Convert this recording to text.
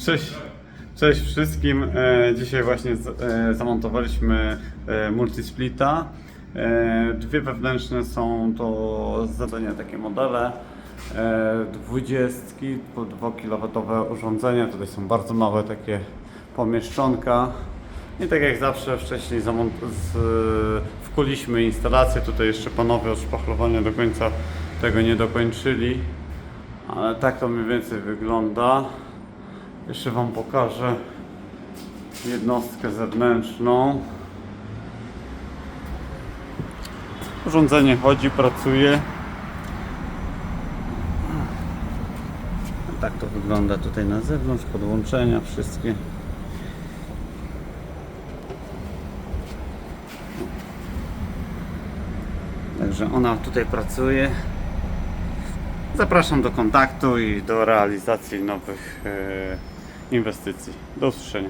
Cześć, cześć wszystkim. E, dzisiaj właśnie e, zamontowaliśmy e, multisplita. Dwie wewnętrzne są to zadania takie modele. E, 20 po 2 kW urządzenia. Tutaj są bardzo małe takie pomieszczonka. I tak jak zawsze wcześniej z, wkuliśmy instalację. Tutaj jeszcze panowie od szpachlowania do końca tego nie dokończyli. Ale tak to mniej więcej wygląda. Jeszcze Wam pokażę jednostkę zewnętrzną. Urządzenie chodzi, pracuje. Tak to wygląda tutaj na zewnątrz, podłączenia wszystkie. Także ona tutaj pracuje. Zapraszam do kontaktu i do realizacji nowych e, inwestycji. Do usłyszenia.